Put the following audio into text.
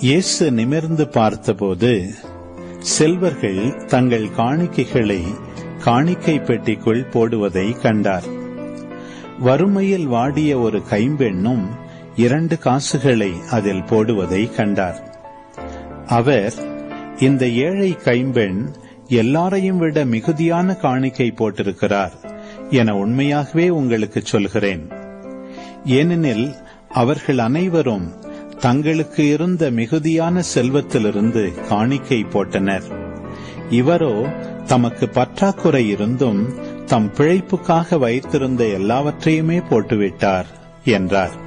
இயேசு நிமிர்ந்து பார்த்தபோது செல்வர்கள் தங்கள் காணிக்கைகளை காணிக்கை பெட்டிக்குள் போடுவதை கண்டார். வறுமையில் வாடிய ஒரு கைம்பெண்ணும் இரண்டு காசுகளை அதில் போடுவதை கண்டார். அவர் இந்த ஏழை கைம்பெண் எல்லாரையும் விட மிகுதியான காணிக்கை போட்டிருக்கிறார் என உண்மையாகவே உங்களுக்கு சொல்கிறேன். ஏனெனில் அவர்கள் அனைவரும் தங்களுக்கு இருந்த மிகுதியான செல்வத்திலிருந்து காணிக்கை போட்டனர். இவரோ தமக்கு பற்றாக்குறை இருந்தும் தம் பிழைப்புக்காக வைத்திருந்த எல்லாவற்றையுமே போட்டுவிட்டார் என்றார்.